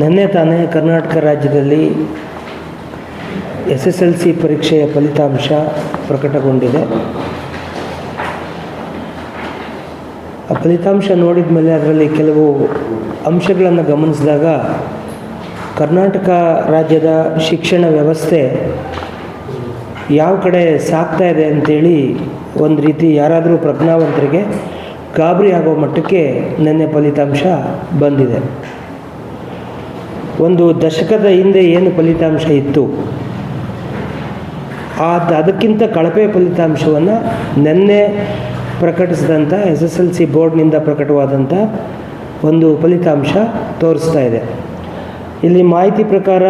ನಿನ್ನೆ ತಾನೇ ಕರ್ನಾಟಕ ರಾಜ್ಯದಲ್ಲಿ ಎಸ್ ಎಸ್ ಎಲ್ ಸಿ ಪರೀಕ್ಷೆಯ ಫಲಿತಾಂಶ ಪ್ರಕಟಗೊಂಡಿದೆ. ಆ ಫಲಿತಾಂಶ ನೋಡಿದ ಮೇಲೆ ಅದರಲ್ಲಿ ಕೆಲವು ಅಂಶಗಳನ್ನು ಗಮನಿಸಿದಾಗ ಕರ್ನಾಟಕ ರಾಜ್ಯದ ಶಿಕ್ಷಣ ವ್ಯವಸ್ಥೆ ಯಾವ ಕಡೆ ಸಾಗ್ತಾ ಇದೆ ಅಂಥೇಳಿ ಒಂದು ರೀತಿ ಯಾರಾದರೂ ಪ್ರಜ್ಞಾವಂತರಿಗೆ ಗಾಬರಿ ಆಗೋ ಮಟ್ಟಕ್ಕೆ ನಿನ್ನೆ ಫಲಿತಾಂಶ ಬಂದಿದೆ. ಒಂದು ದಶಕದ ಹಿಂದೆ ಏನು ಫಲಿತಾಂಶ ಇತ್ತು? ಆ ಅದಕ್ಕಿಂತ ಕಳಪೆ ಫಲಿತಾಂಶವನ್ನು ನಿನ್ನೆ ಪ್ರಕಟಿಸಿದಂಥ ಎಸ್ ಎಸ್ ಎಲ್ ಸಿ ಬೋರ್ಡ್ನಿಂದ ಪ್ರಕಟವಾದಂಥ ಒಂದು ಫಲಿತಾಂಶ ತೋರಿಸ್ತಾ ಇದೆ. ಇಲ್ಲಿ ಮಾಹಿತಿ ಪ್ರಕಾರ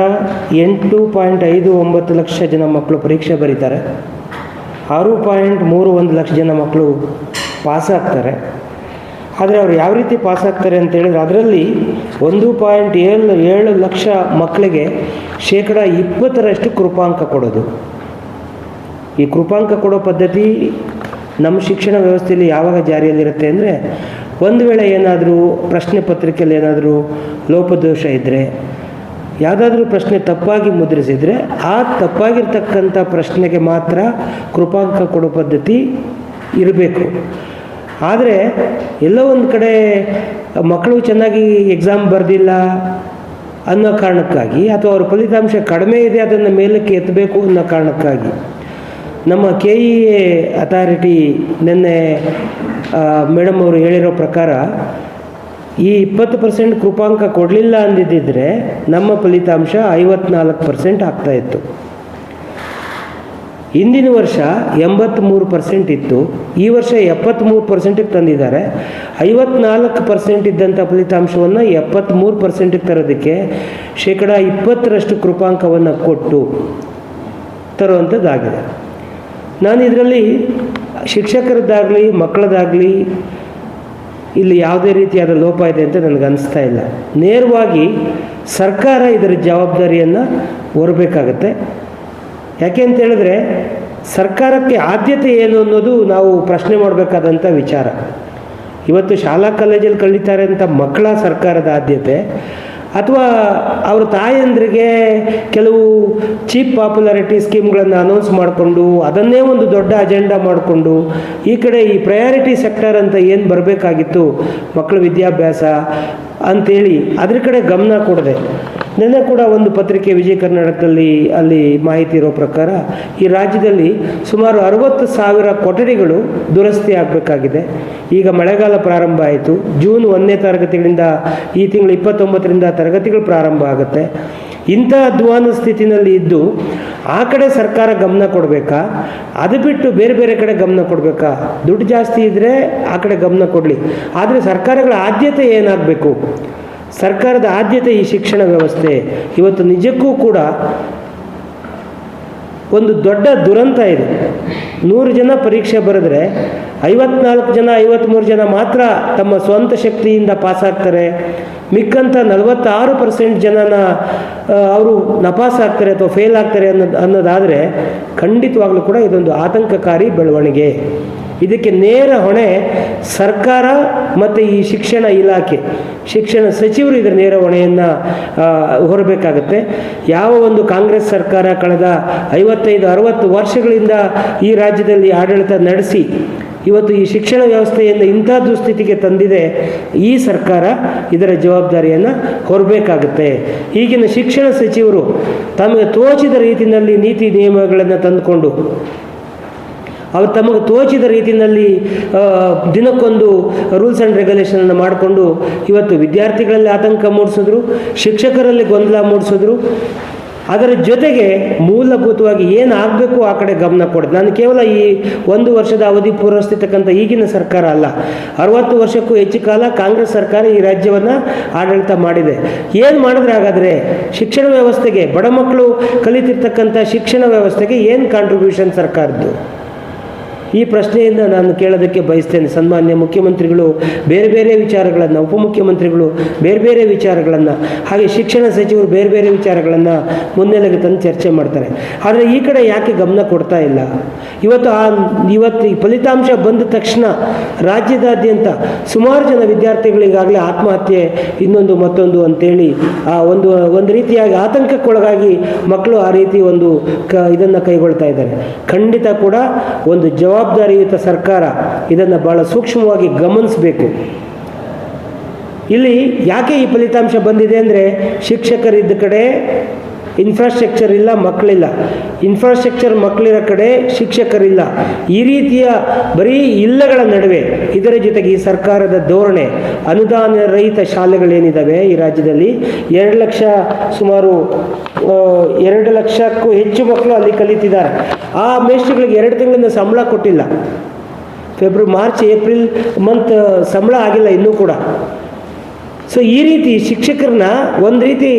ಎಂಟು ಪಾಯಿಂಟ್ ಐದು ಒಂಬತ್ತು ಲಕ್ಷ ಜನ ಮಕ್ಕಳು ಪರೀಕ್ಷೆ ಬರೀತಾರೆ. ಆರು ಪಾಯಿಂಟ್ ಮೂರು ಒಂದು ಲಕ್ಷ ಜನ ಮಕ್ಕಳು ಪಾಸ್ ಆಗ್ತಾರೆ. ಆದರೆ ಅವ್ರು ಯಾವ ರೀತಿ ಪಾಸ್ ಆಗ್ತಾರೆ ಅಂತ ಹೇಳಿದ್ರೆ ಅದರಲ್ಲಿ ಒಂದು ಪಾಯಿಂಟ್ ಏಳು ಏಳು ಲಕ್ಷ ಮಕ್ಕಳಿಗೆ ಶೇಕಡ ಇಪ್ಪತ್ತರಷ್ಟು ಕೃಪಾಂಕ ಕೊಡೋದು. ಈ ಕೃಪಾಂಕ ಕೊಡೋ ಪದ್ಧತಿ ನಮ್ಮ ಶಿಕ್ಷಣ ವ್ಯವಸ್ಥೆಯಲ್ಲಿ ಯಾವಾಗ ಜಾರಿಯಲ್ಲಿರುತ್ತೆ ಅಂದರೆ ಒಂದು ವೇಳೆ ಏನಾದರೂ ಪ್ರಶ್ನೆ ಪತ್ರಿಕೆಯಲ್ಲಿ ಏನಾದರೂ ಲೋಪದೋಷ ಇದ್ದರೆ ಯಾವುದಾದ್ರೂ ಪ್ರಶ್ನೆ ತಪ್ಪಾಗಿ ಮುದ್ರಿಸಿದರೆ ಆ ತಪ್ಪಾಗಿರ್ತಕ್ಕಂಥ ಪ್ರಶ್ನೆಗೆ ಮಾತ್ರ ಕೃಪಾಂಕ ಕೊಡೋ ಪದ್ಧತಿ ಇರಬೇಕು. ಆದರೆ ಎಲ್ಲೋ ಒಂದು ಕಡೆ ಮಕ್ಕಳು ಚೆನ್ನಾಗಿ ಎಕ್ಸಾಮ್ ಬರೆದಿಲ್ಲ ಅನ್ನೋ ಕಾರಣಕ್ಕಾಗಿ ಅಥವಾ ಅವ್ರ ಫಲಿತಾಂಶ ಕಡಿಮೆ ಇದೆ ಅದನ್ನು ಮೇಲಕ್ಕೆ ಎತ್ತಬೇಕು ಅನ್ನೋ ಕಾರಣಕ್ಕಾಗಿ ನಮ್ಮ ಕೆ ಇ ಎ ಅಥಾರಿಟಿ ನಿನ್ನೆ ಮೇಡಮ್ ಅವರು ಹೇಳಿರೋ ಪ್ರಕಾರ ಈ ಇಪ್ಪತ್ತು ಪರ್ಸೆಂಟ್ ಕೃಪಾಂಕ ಕೊಡಲಿಲ್ಲ ಅಂದಿದ್ದರೆ ನಮ್ಮ ಫಲಿತಾಂಶ ಐವತ್ನಾಲ್ಕು ಪರ್ಸೆಂಟ್ ಆಗ್ತಾಯಿತ್ತು ಹಿಂದಿನ ವರ್ಷ ಎಂಬತ್ತ್ಮೂರು ಪರ್ಸೆಂಟ್ ಇತ್ತು, ಈ ವರ್ಷ ಎಪ್ಪತ್ತ್ಮೂರು ಪರ್ಸೆಂಟಿಗೆ ತಂದಿದ್ದಾರೆ. ಐವತ್ನಾಲ್ಕು ಪರ್ಸೆಂಟ್ ಇದ್ದಂಥ ಫಲಿತಾಂಶವನ್ನು ಎಪ್ಪತ್ತ್ಮೂರು ಪರ್ಸೆಂಟಿಗೆ ತರೋದಕ್ಕೆ ಶೇಕಡ ಇಪ್ಪತ್ತರಷ್ಟು ಕೃಪಾಂಕವನ್ನು ಕೊಟ್ಟು ತರುವಂಥದ್ದಾಗಿದೆ ನಾನು ಇದರಲ್ಲಿ ಶಿಕ್ಷಕರದ್ದಾಗಲಿ ಮಕ್ಕಳದಾಗಲಿ ಇಲ್ಲಿ ಯಾವುದೇ ರೀತಿಯಾದ ಲೋಪ ಇದೆ ಅಂತ ನನಗೆ ಅನಿಸ್ತಾ ಇಲ್ಲ. ನೇರವಾಗಿ ಸರ್ಕಾರ ಇದರ ಜವಾಬ್ದಾರಿಯನ್ನು ಹೊರಬೇಕಾಗತ್ತೆ. ಯಾಕೆ ಅಂತ ಹೇಳಿದ್ರೆ ಸರ್ಕಾರಕ್ಕೆ ಆದ್ಯತೆ ಏನು ಅನ್ನೋದು ನಾವು ಪ್ರಶ್ನೆ ಮಾಡಬೇಕಾದಂಥ ವಿಚಾರ. ಇವತ್ತು ಶಾಲಾ ಕಾಲೇಜಲ್ಲಿ ಕಲಿತಾರೆ ಅಂತ ಮಕ್ಕಳ ಸರ್ಕಾರದ ಆದ್ಯತೆ ಅಥವಾ ಅವ್ರ ತಾಯಂದ್ರಿಗೆ ಕೆಲವು ಚೀಪ್ ಪಾಪ್ಯುಲಾರಿಟಿ ಸ್ಕೀಮ್ಗಳನ್ನು ಅನೌನ್ಸ್ ಮಾಡಿಕೊಂಡು ಅದನ್ನೇ ಒಂದು ದೊಡ್ಡ ಅಜೆಂಡಾ ಮಾಡಿಕೊಂಡು ಈ ಕಡೆ ಈ ಪ್ರಯಾರಿಟಿ ಸೆಕ್ಟರ್ ಅಂತ ಏನು ಬರಬೇಕಾಗಿತ್ತು ಮಕ್ಕಳ ವಿದ್ಯಾಭ್ಯಾಸ ಅಂಥೇಳಿ ಅದ್ರ ಕಡೆ ಗಮನ ಕೊಡದೆ ನಿನ್ನೆ ಕೂಡ ಒಂದು ಪತ್ರಿಕೆ ವಿಜಯ ಕರ್ನಾಟಕದಲ್ಲಿ ಅಲ್ಲಿ ಮಾಹಿತಿ ಇರೋ ಪ್ರಕಾರ ಈ ರಾಜ್ಯದಲ್ಲಿ ಸುಮಾರು ಅರವತ್ತು ಸಾವಿರ ಕೊಠಡಿಗಳು ದುರಸ್ತಿ ಆಗಬೇಕಾಗಿದೆ. ಈಗ ಮಳೆಗಾಲ ಪ್ರಾರಂಭ ಆಯಿತು. ಜೂನ್ ಒಂದನೇ ತರಗತಿಗಳಿಂದ ಈ ತಿಂಗಳು ಇಪ್ಪತ್ತೊಂಬತ್ತರಿಂದ ತರಗತಿಗಳು ಪ್ರಾರಂಭ ಆಗುತ್ತೆ. ಇಂಥ ಅಧ್ವಾನ ಸ್ಥಿತಿನಲ್ಲಿ ಇದ್ದು ಆ ಕಡೆ ಸರ್ಕಾರ ಗಮನ ಕೊಡಬೇಕಾ? ಅದು ಬಿಟ್ಟು ಬೇರೆ ಬೇರೆ ಕಡೆ ಗಮನ ಕೊಡಬೇಕಾ? ದುಡ್ಡು ಜಾಸ್ತಿ ಇದ್ದರೆ ಆ ಕಡೆ ಗಮನ ಕೊಡಲಿ. ಆದರೆ ಸರ್ಕಾರಗಳ ಆದ್ಯತೆ ಏನಾಗಬೇಕು? ಸರ್ಕಾರದ ಆದ್ಯತೆ ಈ ಶಿಕ್ಷಣ ವ್ಯವಸ್ಥೆ. ಇವತ್ತು ನಿಜಕ್ಕೂ ಕೂಡ ಒಂದು ದೊಡ್ಡ ದುರಂತ ಇದೆ. ನೂರು ಜನ ಪರೀಕ್ಷೆ ಬರೆದ್ರೆ ಐವತ್ನಾಲ್ಕು ಜನ ಐವತ್ತ್ಮೂರು ಜನ ಮಾತ್ರ ತಮ್ಮ ಸ್ವಂತ ಶಕ್ತಿಯಿಂದ ಪಾಸಾಗ್ತಾರೆ ಮಿಕ್ಕಂಥ ನಲವತ್ತಾರು ಪರ್ಸೆಂಟ್ ಜನನ ಅವರು ನಪಾಸ್ ಆಗ್ತಾರೆ ಅಥವಾ ಫೇಲ್ ಆಗ್ತಾರೆ ಅನ್ನೋದು, ಅನ್ನೋದಾದರೆ ಖಂಡಿತವಾಗ್ಲೂ ಕೂಡ ಇದೊಂದು ಆತಂಕಕಾರಿ ಬೆಳವಣಿಗೆ. ಇದಕ್ಕೆ ನೇರ ಹೊಣೆ ಸರ್ಕಾರ ಮತ್ತು ಈ ಶಿಕ್ಷಣ ಇಲಾಖೆ. ಶಿಕ್ಷಣ ಸಚಿವರು ಇದರ ನೇರ ಹೊಣೆಯನ್ನು ಹೊರಬೇಕಾಗತ್ತೆ. ಯಾವ ಒಂದು ಕಾಂಗ್ರೆಸ್ ಸರ್ಕಾರ ಕಳೆದ ಐವತ್ತೈದು, ಅರವತ್ತು ವರ್ಷಗಳಿಂದ ಈ ರಾಜ್ಯದಲ್ಲಿ ಆಡಳಿತ ನಡೆಸಿ, ಇವತ್ತು ಈ ಶಿಕ್ಷಣ ವ್ಯವಸ್ಥೆಯಿಂದ ಇಂಥ ದುಸ್ಥಿತಿಗೆ ತಂದಿದೆ ಈ ಸರ್ಕಾರ, ಇದರ ಜವಾಬ್ದಾರಿಯನ್ನು ಹೊರಬೇಕಾಗುತ್ತೆ. ಈಗಿನ ಶಿಕ್ಷಣ ಸಚಿವರು ತಮಗೆ ತೋಚಿದ ರೀತಿಯಲ್ಲಿ ನೀತಿ ನಿಯಮಗಳನ್ನು ತಂದುಕೊಂಡು ಅವರು ತಮಗೆ ತೋಚಿದ ರೀತಿಯಲ್ಲಿ ದಿನಕ್ಕೊಂದು ರೂಲ್ಸ್ ಆ್ಯಂಡ್ ರೆಗ್ಯುಲೇಷನನ್ನು ಮಾಡಿಕೊಂಡು ಇವತ್ತು ವಿದ್ಯಾರ್ಥಿಗಳಲ್ಲಿ ಆತಂಕ ಮೂಡಿಸಿದ್ರು, ಶಿಕ್ಷಕರಲ್ಲಿ ಗೊಂದಲ ಮೂಡಿಸಿದ್ರು. ಅದರ ಜೊತೆಗೆ ಮೂಲಭೂತವಾಗಿ ಏನಾಗಬೇಕು ಆ ಕಡೆ ಗಮನ ಕೊಡೋದು. ನಾನು ಕೇವಲ ಈ ಒಂದು ವರ್ಷದ ಅವಧಿ ಪೂರೈಸ್ತಿರ್ತಕ್ಕಂಥ ಈಗಿನ ಸರ್ಕಾರ ಅಲ್ಲ. ಅರವತ್ತು ವರ್ಷಕ್ಕೂ ಹೆಚ್ಚು ಕಾಲ ಕಾಂಗ್ರೆಸ್ ಸರ್ಕಾರ ಈ ರಾಜ್ಯವನ್ನು ಆಡಳಿತ ಮಾಡಿದೆ. ಏನು ಮಾಡಿದ್ರೆ ಹಾಗಾದರೆ ಶಿಕ್ಷಣ ವ್ಯವಸ್ಥೆಗೆ ಬಡ ಮಕ್ಕಳು ಕಲಿತಿರ್ತಕ್ಕಂಥ ಶಿಕ್ಷಣ ವ್ಯವಸ್ಥೆಗೆ ಏನು ಕಾಂಟ್ರಿಬ್ಯೂಷನ್ ಸರ್ಕಾರದ್ದು? ಈ ಪ್ರಶ್ನೆಯಿಂದ ನಾನು ಕೇಳೋದಕ್ಕೆ ಬಯಸ್ತೇನೆ. ಸನ್ಮಾನ್ಯ ಮುಖ್ಯಮಂತ್ರಿಗಳು, ಬೇರೆ ಬೇರೆ ವಿಚಾರಗಳನ್ನು, ಉಪಮುಖ್ಯಮಂತ್ರಿಗಳು ಬೇರೆ ಬೇರೆ ವಿಚಾರಗಳನ್ನು, ಹಾಗೆ ಶಿಕ್ಷಣ ಸಚಿವರು ಬೇರೆ ಬೇರೆ ವಿಚಾರಗಳನ್ನು ಮುನ್ನೆಲೆಗೆ ತಂದು ಚರ್ಚೆ ಮಾಡ್ತಾರೆ. ಆದರೆ ಈ ಕಡೆ ಯಾಕೆ ಗಮನ ಕೊಡ್ತಾ ಇಲ್ಲ? ಇವತ್ತು ಆ, ಇವತ್ತು ಈ ಫಲಿತಾಂಶ ಬಂದ ತಕ್ಷಣ ರಾಜ್ಯದಾದ್ಯಂತ ಸುಮಾರು ಜನ ವಿದ್ಯಾರ್ಥಿಗಳಿಗಾಗಲೇ ಆತ್ಮಹತ್ಯೆ, ಇನ್ನೊಂದು ಮತ್ತೊಂದು ಅಂತೇಳಿ ಆ ಒಂದು ಒಂದು ರೀತಿಯಾಗಿ ಆತಂಕಕ್ಕೊಳಗಾಗಿ ಮಕ್ಕಳು ಆ ರೀತಿ ಒಂದು ಕ, ಇದನ್ನು ಕೈಗೊಳ್ತಾ ಇದ್ದಾರೆ. ಖಂಡಿತ ಕೂಡ ಒಂದು ಜವಾಬ್ದಾರಿಯುತ ಸರ್ಕಾರ ಇದನ್ನು ಬಹಳ ಸೂಕ್ಷ್ಮವಾಗಿ ಗಮನಿಸಬೇಕು. ಇಲ್ಲಿ ಯಾಕೆ ಈ ಫಲಿತಾಂಶ ಬಂದಿದೆ ಅಂದರೆ ಶಿಕ್ಷಕರಿದ್ದ ಕಡೆ ಇನ್ಫ್ರಾಸ್ಟ್ರಕ್ಚರ್ ಇಲ್ಲ, ಮಕ್ಕಳಿಲ್ಲ. ಇನ್ಫ್ರಾಸ್ಟ್ರಕ್ಚರ್ ಮಕ್ಕಳಿರೋ ಕಡೆ ಶಿಕ್ಷಕರಿಲ್ಲ. ಈ ರೀತಿಯ ಬರೀ ಇಲ್ಲಗಳ ನಡುವೆ ಇದರ ಜೊತೆಗೆ ಈ ಸರ್ಕಾರದ ಧೋರಣೆ, ಅನುದಾನ ರಹಿತ ಶಾಲೆಗಳೇನಿದ್ದಾವೆ ಈ ರಾಜ್ಯದಲ್ಲಿ? ಎರಡು ಲಕ್ಷ ಸುಮಾರು ಎರಡು ಲಕ್ಷಕ್ಕೂ ಹೆಚ್ಚು ಮಕ್ಕಳು ಅಲ್ಲಿ ಕಲಿತಿದ್ದಾರೆ. ಆ ಮೇಷ್ಟ್ರುಗಳಿಗೆ ಎರಡು ತಿಂಗಳಿಂದ ಸಂಬಳ ಕೊಟ್ಟಿಲ್ಲ. ಫೆಬ್ರವರಿ ಮಾರ್ಚ್ ಏಪ್ರಿಲ್ ಮಂತ್ ಸಂಬಳ ಆಗಿಲ್ಲ ಇನ್ನೂ ಕೂಡ. ಸೊ ಈ ರೀತಿ ಶಿಕ್ಷಕರನ್ನ ಒಂದು ರೀತಿ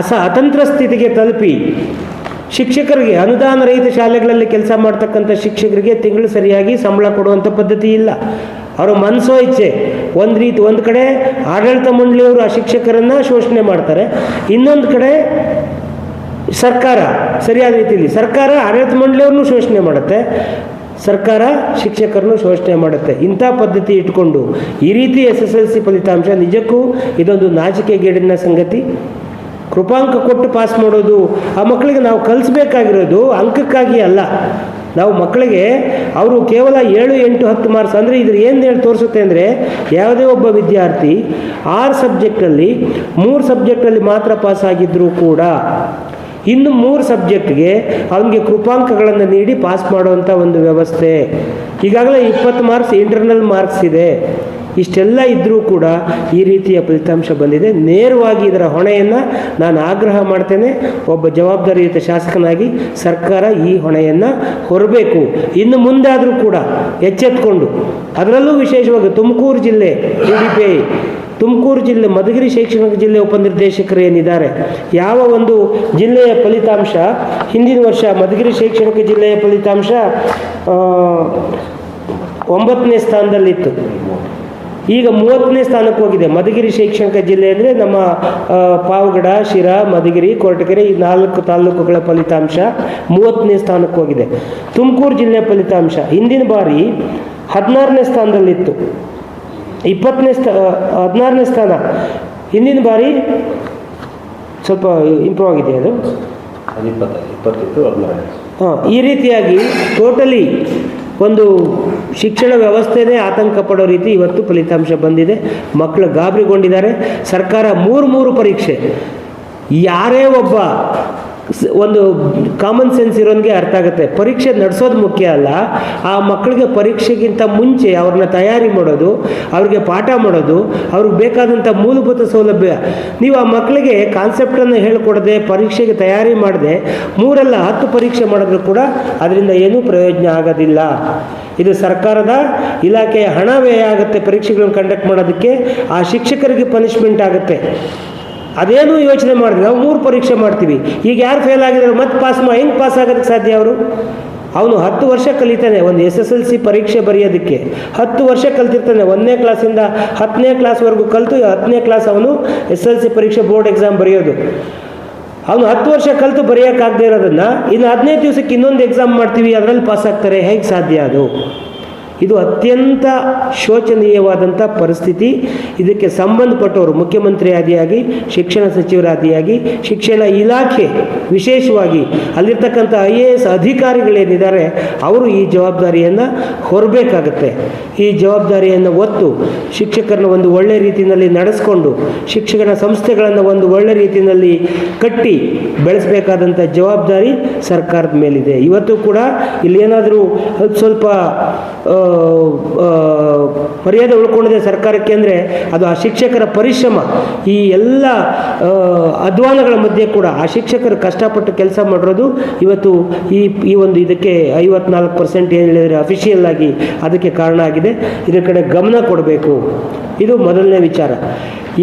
ಅಸ ಅತಂತ್ರ ಸ್ಥಿತಿಗೆ ತಲುಪಿ ಶಿಕ್ಷಕರಿಗೆ ಅನುದಾನ ರಹಿತ ಶಾಲೆಗಳಲ್ಲಿ ಕೆಲಸ ಮಾಡ್ತಕ್ಕಂಥ ಶಿಕ್ಷಕರಿಗೆ ತಿಂಗಳು ಸರಿಯಾಗಿ ಸಂಬಳ ಕೊಡುವಂಥ ಪದ್ಧತಿ ಇಲ್ಲ. ಅವರ ಮನಸ್ಸೋ ಇಚ್ಛೆ ಒಂದು ರೀತಿ, ಒಂದು ಕಡೆ ಆಡಳಿತ ಮಂಡಳಿಯವರು ಆ ಶಿಕ್ಷಕರನ್ನು ಶೋಷಣೆ ಮಾಡ್ತಾರೆ. ಇನ್ನೊಂದು ಕಡೆ ಸರ್ಕಾರ, ಸರಿಯಾದ ರೀತಿಯಲ್ಲಿ ಸರ್ಕಾರ ಆಡಳಿತ ಮಂಡಳಿಯವ್ರನ್ನೂ ಶೋಷಣೆ ಮಾಡುತ್ತೆ. ಸರ್ಕಾರ ಶಿಕ್ಷಕರನ್ನು ಶೋಷಣೆ ಮಾಡುತ್ತೆ. ಇಂಥ ಪದ್ಧತಿ ಇಟ್ಕೊಂಡು ಈ ರೀತಿ ಎಸ್ ಎಸ್ ಎಲ್ ಸಿ ಫಲಿತಾಂಶ ನಿಜಕ್ಕೂ ಇದೊಂದು ನಾಚಿಕೆಗೇಡಿನ ಸಂಗತಿ. ಕೃಪಾಂಕ ಕೊಟ್ಟು ಪಾಸ್ ಮಾಡೋದು ಆ ಮಕ್ಕಳಿಗೆ ನಾವು ಕಲಿಸ್ಬೇಕಾಗಿರೋದು ಅಂಕಕ್ಕಾಗಿ ಅಲ್ಲ. ನಾವು ಮಕ್ಕಳಿಗೆ ಅವರು ಕೇವಲ ಏಳು ಎಂಟು ಹತ್ತು ಮಾರ್ಕ್ಸ್ ಅಂದರೆ ಇದ್ರ ಏನು ಹೇಳಿ ತೋರಿಸುತ್ತೆ ಅಂದರೆ ಯಾವುದೇ ಒಬ್ಬ ವಿದ್ಯಾರ್ಥಿ ಆರು ಸಬ್ಜೆಕ್ಟಲ್ಲಿ ಮೂರು ಸಬ್ಜೆಕ್ಟಲ್ಲಿ ಮಾತ್ರ ಪಾಸ್ ಆಗಿದ್ದರೂ ಕೂಡ ಇನ್ನು ಮೂರು ಸಬ್ಜೆಕ್ಟ್ಗೆ ಅವನಿಗೆ ಕೃಪಾಂಕಗಳನ್ನು ನೀಡಿ ಪಾಸ್ ಮಾಡುವಂಥ ಒಂದು ವ್ಯವಸ್ಥೆ. ಈಗಾಗಲೇ ಇಪ್ಪತ್ತು ಮಾರ್ಕ್ಸ್ ಇಂಟರ್ನಲ್ ಮಾರ್ಕ್ಸ್ ಇದೆ. ಇಷ್ಟೆಲ್ಲ ಇದ್ದರೂ ಕೂಡ ಈ ರೀತಿಯ ಫಲಿತಾಂಶ ಬಂದಿದೆ. ನೇರವಾಗಿ ಇದರ ಹೊಣೆಯನ್ನು ನಾನು ಆಗ್ರಹ ಮಾಡ್ತೇನೆ. ಒಬ್ಬ ಜವಾಬ್ದಾರಿಯುತ ಶಾಸಕನಾಗಿ ಸರ್ಕಾರ ಈ ಹೊಣೆಯನ್ನು ಹೊರಬೇಕು ಇನ್ನು ಮುಂದಾದರೂ ಕೂಡ ಎಚ್ಚೆತ್ಕೊಂಡು. ಅದರಲ್ಲೂ ವಿಶೇಷವಾಗಿ ತುಮಕೂರು ಜಿಲ್ಲೆ ಡಿ ತುಮಕೂರು ಜಿಲ್ಲೆ, ಮಧುಗಿರಿ ಶೈಕ್ಷಣಿಕ ಜಿಲ್ಲೆ ಉಪನಿರ್ದೇಶಕರು ಏನಿದ್ದಾರೆ? ಯಾವ ಒಂದು ಜಿಲ್ಲೆಯ ಫಲಿತಾಂಶ, ಹಿಂದಿನ ವರ್ಷ ಮಧುಗಿರಿ ಶೈಕ್ಷಣಿಕ ಜಿಲ್ಲೆಯ ಫಲಿತಾಂಶ ಒಂಬತ್ತನೇ ಸ್ಥಾನದಲ್ಲಿತ್ತು. ಈಗ ಮೂವತ್ತನೇ ಸ್ಥಾನಕ್ಕೆ ಹೋಗಿದೆ. ಮಧುಗಿರಿ ಶೈಕ್ಷಣಿಕ ಜಿಲ್ಲೆ ಅಂದರೆ ನಮ್ಮ ಪಾವಗಡ, ಶಿರಾ, ಮಧುಗಿರಿ, ಕೊರಟಗೆರೆ ಈ ನಾಲ್ಕು ತಾಲೂಕುಗಳ ಫಲಿತಾಂಶ ಮೂವತ್ತನೇ ಸ್ಥಾನಕ್ಕೆ ಹೋಗಿದೆ. ತುಮಕೂರು ಜಿಲ್ಲೆಯ ಫಲಿತಾಂಶ ಹಿಂದಿನ ಬಾರಿ ಹದಿನಾರನೇ ಸ್ಥಾನದಲ್ಲಿತ್ತು. ಇಪ್ಪತ್ತನೇ ಸ್ಥಾ ಹದಿನಾರನೇ ಸ್ಥಾನ. ಹಿಂದಿನ ಬಾರಿ ಸ್ವಲ್ಪ ಇಂಪ್ರೂವ್ ಆಗಿದೆ ಅದು? ಹಾಂ ಈ ರೀತಿಯಾಗಿ ಟೋಟಲಿ ಒಂದು ಶಿಕ್ಷಣ ವ್ಯವಸ್ಥೆನೇ ಆತಂಕ ಪಡೋ ರೀತಿ ಇವತ್ತು ಫಲಿತಾಂಶ ಬಂದಿದೆ. ಮಕ್ಕಳು ಗಾಬರಿಗೊಂಡಿದ್ದಾರೆ. ಸರ್ಕಾರ ಮೂರು ಮೂರು ಪರೀಕ್ಷೆ. ಯಾರೇ ಒಬ್ಬ ಒಂದು ಕಾಮನ್ ಸೆನ್ಸ್ ಇರೋನಿಗೆ ಅರ್ಥ ಆಗುತ್ತೆ. ಪರೀಕ್ಷೆ ನಡೆಸೋದು ಮುಖ್ಯ ಅಲ್ಲ. ಆ ಮಕ್ಕಳಿಗೆ ಪರೀಕ್ಷೆಗಿಂತ ಮುಂಚೆ ಅವ್ರನ್ನ ತಯಾರಿ ಮಾಡೋದು, ಅವ್ರಿಗೆ ಪಾಠ ಮಾಡೋದು, ಅವ್ರಿಗೆ ಬೇಕಾದಂಥ ಮೂಲಭೂತ ಸೌಲಭ್ಯ. ನೀವು ಆ ಮಕ್ಕಳಿಗೆ ಕಾನ್ಸೆಪ್ಟನ್ನು ಹೇಳಿಕೊಡದೆ, ಪರೀಕ್ಷೆಗೆ ತಯಾರಿ ಮಾಡದೆ, ಮೂರಲ್ಲ ಹತ್ತು ಪರೀಕ್ಷೆ ಮಾಡಿದ್ರು ಕೂಡ ಅದರಿಂದ ಏನೂ ಪ್ರಯೋಜನ ಆಗೋದಿಲ್ಲ. ಇದು ಸರ್ಕಾರದ ಇಲಾಖೆಯ ಹಣ ವ್ಯಯ ಆಗುತ್ತೆ ಪರೀಕ್ಷೆಗಳನ್ನು ಕಂಡಕ್ಟ್ ಮಾಡೋದಕ್ಕೆ. ಆ ಶಿಕ್ಷಕರಿಗೆ ಪನಿಷ್ಮೆಂಟ್ ಆಗುತ್ತೆ. ಅದೇನು ಯೋಚನೆ ಮಾಡಿದ್ರೆ ನಾವು ಮೂರು ಪರೀಕ್ಷೆ ಮಾಡ್ತೀವಿ. ಈಗ ಯಾರು ಫೇಲ್ ಆಗಿದ್ದಾರೆ? ಮತ್ತೆ ಪಾಸ್ ಮಾ, ಹೆಂಗೆ ಪಾಸ್ ಆಗೋದಕ್ಕೆ ಸಾಧ್ಯ ಅವರು? ಅವನು ಹತ್ತು ವರ್ಷ ಕಲಿತಾನೆ. ಒಂದು ಎಸ್ ಎಸ್ ಎಲ್ ಸಿ ಪರೀಕ್ಷೆ ಬರೆಯೋದಕ್ಕೆ ಹತ್ತು ವರ್ಷ ಕಲ್ತಿರ್ತಾನೆ. ಒಂದನೇ ಕ್ಲಾಸಿಂದ ಹತ್ತನೇ ಕ್ಲಾಸ್ವರೆಗೂ ಕಲಿತು ಹತ್ತನೇ ಕ್ಲಾಸ್ ಅವನು ಎಸ್ ಎಲ್ ಸಿ ಪರೀಕ್ಷೆ ಬೋರ್ಡ್ ಎಕ್ಸಾಮ್ ಬರೆಯೋದು. ಅವನು ಹತ್ತು ವರ್ಷ ಕಲಿತು ಬರೆಯೋಕ್ಕಾಗದೇ ಇರೋದನ್ನು ಇನ್ನು ಹದಿನೈದು ದಿವಸಕ್ಕೆ ಇನ್ನೊಂದು ಎಕ್ಸಾಮ್ ಮಾಡ್ತೀವಿ. ಅದರಲ್ಲಿ ಪಾಸ್ ಆಗ್ತಾರೆ. ಹೇಗೆ ಸಾಧ್ಯ ಅದು? ಇದು ಅತ್ಯಂತ ಶೋಚನೀಯವಾದಂಥ ಪರಿಸ್ಥಿತಿ. ಇದಕ್ಕೆ ಸಂಬಂಧಪಟ್ಟವರು ಮುಖ್ಯಮಂತ್ರಿ ಆದಿಯಾಗಿ ಶಿಕ್ಷಣ ಸಚಿವರಾದಿಯಾಗಿ, ಶಿಕ್ಷಣ ಇಲಾಖೆ ವಿಶೇಷವಾಗಿ ಅಲ್ಲಿರ್ತಕ್ಕಂಥ ಐ ಎ ಎಸ್ ಅಧಿಕಾರಿಗಳೇನಿದ್ದಾರೆ ಅವರು ಈ ಜವಾಬ್ದಾರಿಯನ್ನು ಹೊರಬೇಕಾಗತ್ತೆ. ಈ ಜವಾಬ್ದಾರಿಯನ್ನು ಒತ್ತು ಶಿಕ್ಷಕರನ್ನ ಒಂದು ಒಳ್ಳೆ ರೀತಿಯಲ್ಲಿ ನಡೆಸ್ಕೊಂಡು ಶಿಕ್ಷಣ ಸಂಸ್ಥೆಗಳನ್ನು ಒಂದು ಒಳ್ಳೆ ರೀತಿಯಲ್ಲಿ ಕಟ್ಟಿ ಬೆಳೆಸಬೇಕಾದಂಥ ಜವಾಬ್ದಾರಿ ಸರ್ಕಾರದ ಮೇಲಿದೆ. ಇವತ್ತು ಕೂಡ ಇಲ್ಲಿ ಏನಾದರೂ ಸ್ವಲ್ಪ ಮರ್ಯಾದೆ ಉಳ್ಕೊಂಡಿದೆ ಸರ್ಕಾರಕ್ಕೆ ಅಂದರೆ ಅದು ಆ ಶಿಕ್ಷಕರ ಪರಿಶ್ರಮ. ಈ ಎಲ್ಲ ಅಧ್ವಾನಗಳ ಮಧ್ಯೆ ಕೂಡ ಆ ಶಿಕ್ಷಕರು ಕಷ್ಟಪಟ್ಟು ಕೆಲಸ ಮಾಡಿರೋದು ಇವತ್ತು ಈ ಈ ಒಂದು ಇದಕ್ಕೆ ಐವತ್ನಾಲ್ಕು ಪರ್ಸೆಂಟ್ ಏನು ಹೇಳಿದರೆ ಅಫಿಷಿಯಲ್ ಆಗಿ ಅದಕ್ಕೆ ಕಾರಣ ಆಗಿದೆ. ಇದರ ಕಡೆ ಗಮನ ಕೊಡಬೇಕು. ಇದು ಮೊದಲನೇ ವಿಚಾರ.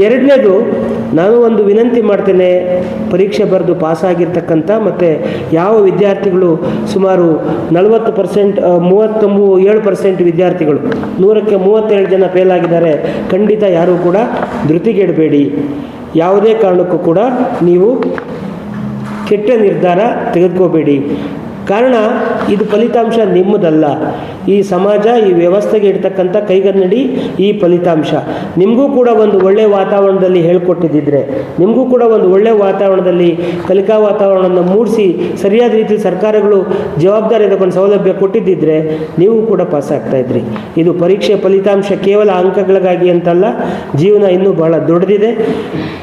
ಎರಡನೇದು, ನಾನು ಒಂದು ವಿನಂತಿ ಮಾಡ್ತೇನೆ, ಪರೀಕ್ಷೆ ಬರೆದು ಪಾಸಾಗಿರ್ತಕ್ಕಂಥ ಮತ್ತು ಯಾವ ವಿದ್ಯಾರ್ಥಿಗಳು ಸುಮಾರು ನಲವತ್ತು ಪರ್ಸೆಂಟ್ ಮೂವತ್ತೊಂಬು ಏಳು ಪರ್ಸೆಂಟ್ ವಿದ್ಯಾರ್ಥಿಗಳು, ನೂರಕ್ಕೆ ಮೂವತ್ತೆರಡು ಜನ ಫೇಲ್ ಆಗಿದ್ದಾರೆ. ಖಂಡಿತ ಯಾರೂ ಕೂಡ ಧೃತಿಗೆಡಬೇಡಿ. ಯಾವುದೇ ಕಾರಣಕ್ಕೂ ಕೂಡ ನೀವು ಕೆಟ್ಟ ನಿರ್ಧಾರ ತೆಗೆದುಕೋಬೇಡಿ. ಕಾರಣ, ಇದು ಫಲಿತಾಂಶ ನಿಮ್ಮದಲ್ಲ. ಈ ಸಮಾಜ, ಈ ವ್ಯವಸ್ಥೆಗೆ ಇಡ್ತಕ್ಕಂಥ ಕೈಗನ್ನಡಿ ಈ ಫಲಿತಾಂಶ. ನಿಮಗೂ ಕೂಡ ಒಂದು ಒಳ್ಳೆಯ ವಾತಾವರಣದಲ್ಲಿ ಹೇಳ್ಕೊಟ್ಟಿದ್ದಿದ್ರೆ, ನಿಮಗೂ ಕೂಡ ಒಂದು ಒಳ್ಳೆಯ ವಾತಾವರಣದಲ್ಲಿ ಕಲಿಕಾ ವಾತಾವರಣವನ್ನು ಮೂಡಿಸಿ ಸರಿಯಾದ ರೀತಿಯಲ್ಲಿ ಸರ್ಕಾರಗಳು ಜವಾಬ್ದಾರಿ ತಗೊಂಡು ಸೌಲಭ್ಯ ಕೊಟ್ಟಿದ್ದಿದ್ರೆ, ನೀವು ಕೂಡ ಪಾಸ್ ಆಗ್ತಾ ಇದ್ರಿ. ಇದು ಪರೀಕ್ಷೆ ಫಲಿತಾಂಶ ಕೇವಲ ಅಂಕಗಳಿಗಾಗಿ ಅಂತಲ್ಲ, ಜೀವನ ಇನ್ನೂ ಬಹಳ ದೊಡ್ಡದಿದೆ.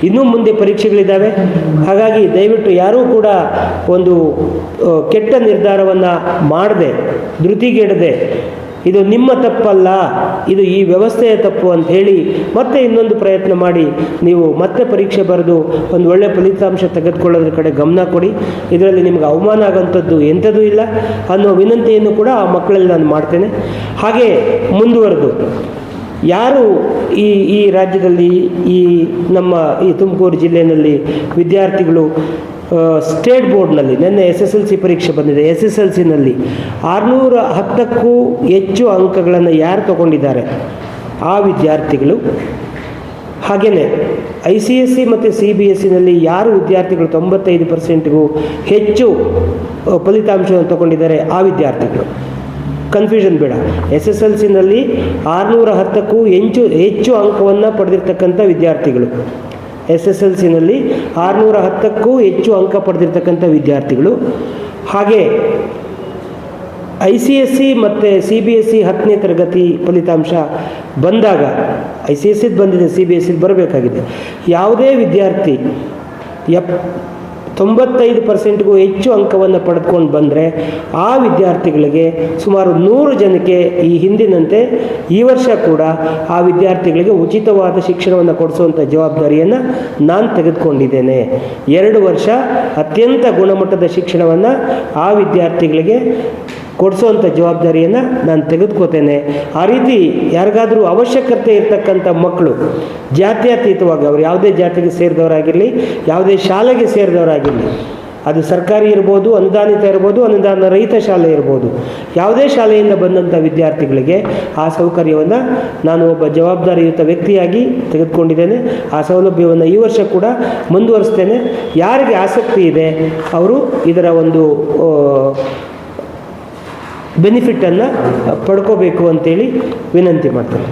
ಇನ್ನೂ ಮುಂದೆ ಪರೀಕ್ಷೆಗಳಿದ್ದಾವೆ. ಹಾಗಾಗಿ ದಯವಿಟ್ಟು ಯಾರೂ ಕೂಡ ಒಂದು ಕೆಟ್ಟ ನಿರ್ಧಾರವನ್ನು ಮಾಡದೆ, ಧೃತಿಗೆಡದೆ, ಇದು ನಿಮ್ಮ ತಪ್ಪಲ್ಲ, ಇದು ಈ ವ್ಯವಸ್ಥೆಯ ತಪ್ಪು ಅಂತ ಹೇಳಿ ಮತ್ತೆ ಇನ್ನೊಂದು ಪ್ರಯತ್ನ ಮಾಡಿ, ನೀವು ಮತ್ತೆ ಪರೀಕ್ಷೆ ಬರೆದು ಒಂದು ಒಳ್ಳೆಯ ಫಲಿತಾಂಶ ತೆಗೆದುಕೊಳ್ಳೋದ್ರ ಕಡೆ ಗಮನ ಕೊಡಿ. ಇದರಲ್ಲಿ ನಿಮಗೆ ಅವಮಾನ ಆಗೋಂಥದ್ದು ಎಂಥದ್ದು ಇಲ್ಲ. ಅನ್ನೋ ವಿನಂತಿಯನ್ನು ಕೂಡ ಆ ಮಕ್ಕಳಲ್ಲಿ ನಾನು ಮಾಡ್ತೇನೆ. ಹಾಗೆ ಮುಂದುವರೆದು, ಯಾರು ಈ ಈ ರಾಜ್ಯದಲ್ಲಿ ಈ ನಮ್ಮ ಈ ತುಮಕೂರು ಜಿಲ್ಲೆಯಲ್ಲಿ ವಿದ್ಯಾರ್ಥಿಗಳು ಸ್ಟೇಟ್ ಬೋರ್ಡ್ನಲ್ಲಿ ನಿನ್ನೆ ಎಸ್ ಎಸ್ ಎಲ್ ಸಿ ಪರೀಕ್ಷೆ ಬಂದಿದೆ. ಎಸ್ ಎಸ್ ಎಲ್ ಸಿನಲ್ಲಿ ಆರುನೂರ ಹತ್ತಕ್ಕೂ ಹೆಚ್ಚು ಅಂಕಗಳನ್ನು ಯಾರು ತಗೊಂಡಿದ್ದಾರೆ? ಆ ವಿದ್ಯಾರ್ಥಿಗಳು. ಹಾಗೆಯೇ ಐ ಸಿ ಎಸ್ ಸಿ ಮತ್ತು ಸಿ ಬಿ ಎಸ್ ಸಿನಲ್ಲಿ ಯಾರು ವಿದ್ಯಾರ್ಥಿಗಳು ತೊಂಬತ್ತೈದು ಪರ್ಸೆಂಟ್ಗೂ ಹೆಚ್ಚು ಫಲಿತಾಂಶವನ್ನು ತಗೊಂಡಿದ್ದಾರೆ? ಆ ವಿದ್ಯಾರ್ಥಿಗಳು. ಕನ್ಫ್ಯೂಷನ್ ಬೇಡ. ಎಸ್ ಎಸ್ ಎಲ್ ಸಿನಲ್ಲಿ ಆರುನೂರ ಹತ್ತಕ್ಕೂ ಹೆಚ್ಚು ಹೆಚ್ಚು ಅಂಕವನ್ನು ಪಡೆದಿರ್ತಕ್ಕಂಥ ವಿದ್ಯಾರ್ಥಿಗಳು. ಎಸ್ ಎಸ್ ಎಲ್ ಸಿನಲ್ಲಿ ಆರುನೂರ ಹತ್ತಕ್ಕೂ ಹೆಚ್ಚು ಅಂಕ ಪಡೆದಿರ್ತಕ್ಕಂಥ ವಿದ್ಯಾರ್ಥಿಗಳು. ಹಾಗೆ ಐ ಸಿ ಎಸ್ ಸಿ ಮತ್ತು ಸಿ ಬಿ ಎಸ್ ಸಿ ಹತ್ತನೇ ತರಗತಿ ಫಲಿತಾಂಶ ಬಂದಾಗ, ಐ ಸಿ ಎಸ್ ಸಿದು ಬಂದಿದೆ, ಸಿ ಬಿ ಎಸ್ ಸಿದು ಬರಬೇಕಾಗಿದೆ. ಯಾವುದೇ ವಿದ್ಯಾರ್ಥಿ ಎಪ್ ತೊಂಬತ್ತೈದು ಪರ್ಸೆಂಟ್ಗೂ ಹೆಚ್ಚು ಅಂಕವನ್ನು ಪಡೆದುಕೊಂಡು ಬಂದರೆ ಆ ವಿದ್ಯಾರ್ಥಿಗಳಿಗೆ ಸುಮಾರು ನೂರು ಜನಕ್ಕೆ ಈ ಹಿಂದಿನಂತೆ ಈ ವರ್ಷ ಕೂಡ ಆ ವಿದ್ಯಾರ್ಥಿಗಳಿಗೆ ಉಚಿತವಾದ ಶಿಕ್ಷಣವನ್ನು ಕೊಡಿಸುವಂಥ ಜವಾಬ್ದಾರಿಯನ್ನು ನಾನು ತೆಗೆದುಕೊಂಡಿದ್ದೇನೆ. ಎರಡು ವರ್ಷ ಅತ್ಯಂತ ಗುಣಮಟ್ಟದ ಶಿಕ್ಷಣವನ್ನು ಆ ವಿದ್ಯಾರ್ಥಿಗಳಿಗೆ ಕೊಡಿಸುವಂಥ ಜವಾಬ್ದಾರಿಯನ್ನು ನಾನು ತೆಗೆದುಕೋತೇನೆ. ಆ ರೀತಿ ಯಾರಿಗಾದರೂ ಅವಶ್ಯಕತೆ ಇರ್ತಕ್ಕಂಥ ಮಕ್ಕಳು, ಜಾತ್ಯತೀತವಾಗಿ ಅವರು ಯಾವುದೇ ಜಾತಿಗೆ ಸೇರಿದವರಾಗಿರಲಿ, ಯಾವುದೇ ಶಾಲೆಗೆ ಸೇರಿದವರಾಗಿರಲಿ, ಅದು ಸರ್ಕಾರಿ ಇರ್ಬೋದು, ಅನುದಾನಿತ ಇರ್ಬೋದು, ಅನುದಾನ ರಹಿತ ಶಾಲೆ ಇರ್ಬೋದು, ಯಾವುದೇ ಶಾಲೆಯಿಂದ ಬಂದಂಥ ವಿದ್ಯಾರ್ಥಿಗಳಿಗೆ ಆ ಸೌಕರ್ಯವನ್ನು ನಾನು ಒಬ್ಬ ಜವಾಬ್ದಾರಿಯುತ ವ್ಯಕ್ತಿಯಾಗಿ ತೆಗೆದುಕೊಂಡಿದ್ದೇನೆ. ಆ ಸೌಲಭ್ಯವನ್ನು ಈ ವರ್ಷ ಕೂಡ ಮುಂದುವರಿಸ್ತೇನೆ. ಯಾರಿಗೆ ಆಸಕ್ತಿ ಇದೆ, ಅವರು ಇದರ ಒಂದು ಬೆನಿಫಿಟನ್ನು ಪಡ್ಕೋಬೇಕು ಅಂತೇಳಿ ವಿನಂತಿ ಮಾಡ್ತಾರೆ